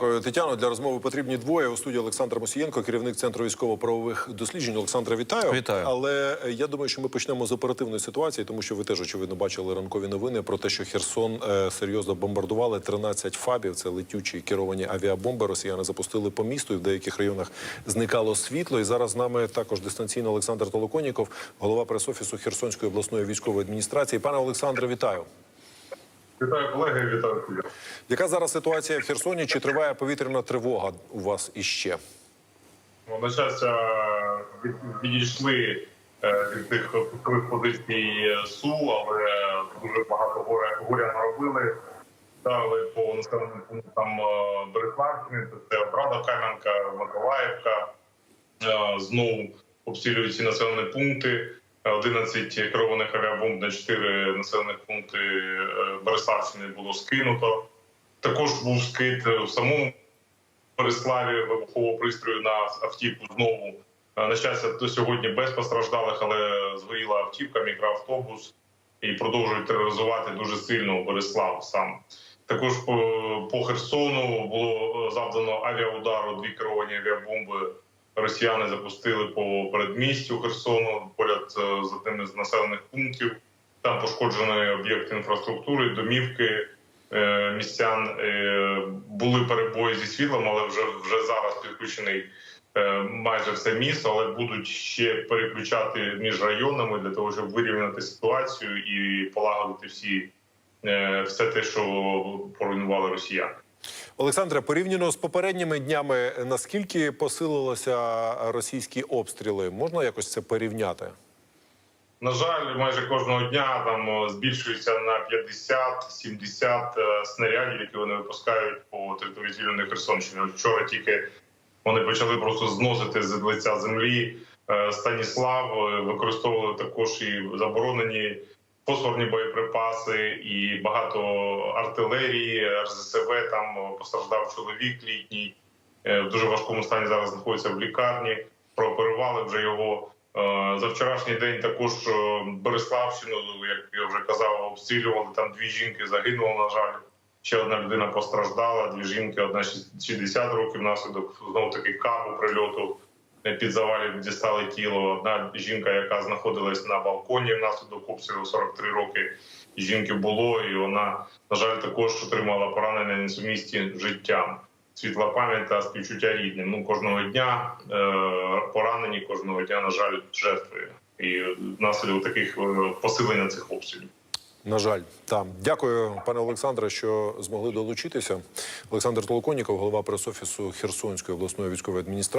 Дякую, Тетяно. Для розмови потрібні двоє. У студії Олександр Мосієнко, керівник центру військово-правових досліджень. Олександра, вітаю. Вітаю. Але е, я думаю, що ми почнемо з оперативної ситуації, тому що ви теж очевидно бачили ранкові новини про те, що Херсон е, серйозно бомбардували 13 фабів. Це летючі керовані авіабомби. Росіяни запустили по місту. І в деяких районах зникало світло. І зараз з нами також дистанційно Олександр Толоконіков, голова прес-офісу Херсонської обласної військової адміністрації. Пане Олександре, вітаю. Вітаю колеги, вітаю колег. Яка зараз ситуація в Херсоні? Чи триває повітряна тривога у вас іще? Ну, На щастя, відійшли е, від тих позицій СУ, але дуже багато горя, горя наробили. Дали по населеним пунктам е, Береславщини, це Отрада Кам'янка, Миколаївка. Е, Знову обстрілюють ці населені пункти. 11 керованих авіабомб на 4 населених пункти е, Береславщини було скинуто. Також був скид в самому Бориславі вибухового пристрою на автівку знову. Е, На щастя, до сьогодні без постраждалих, але згоріла автівка, мікроавтобус і продовжують тероризувати дуже сильно Борислав сам. Також по, по Херсону було е, завдано авіаудару, дві керовані авіабомби. Росіяни запустили по передмістю Херсону поряд е, з одним із населених пунктів. Там пошкоджений об'єкт інфраструктури, домівки е, містян. Е, Були перебої зі світлом, але вже вже зараз підключений е, майже все місто, але будуть ще переключати між районами для того, щоб вирівняти ситуацію і полагодити всі все те, що поруйнували росіяни. Олександре, порівняно з попередніми днями, наскільки посилилися російські обстріли? Можна якось це порівняти? На жаль, майже кожного дня там збільшується на 50-70 е, снарядів, які вони випускають по території звільненої Херсонщини. Вчора тільки вони почали просто зносити з лиця землі е, Станіслав. е, Використовували також і заборонені фосфорні боєприпаси, і багато артилерії, РЗСВ. Там постраждав чоловік літній. В дуже важкому стані зараз знаходиться в лікарні. Прооперували вже його. Е, За вчорашній день також е, Береславщину, як я вже казав, обстрілювали. Там дві жінки загинули, на жаль. Ще одна людина постраждала. Дві жінки, одна 60 років внаслідок знову таки кабу прильоту е, під завалів дістали тіло. Одна жінка, яка знаходилась на балконі внаслідок обстрілу 43 роки. Жінки було, і вона на жаль також отримала поранення несумісті життям. Світла пам'ять та співчуття рідним. Ну кожного дня е, поранені, кожного дня, на жаль, жертви. І внаслідок таких е, посилення цих обстрілів. На жаль, там дякую, пане Олександре, що змогли долучитися. Олександр Толоконіков, голова прес-офісу Херсонської обласної військової адміністрації.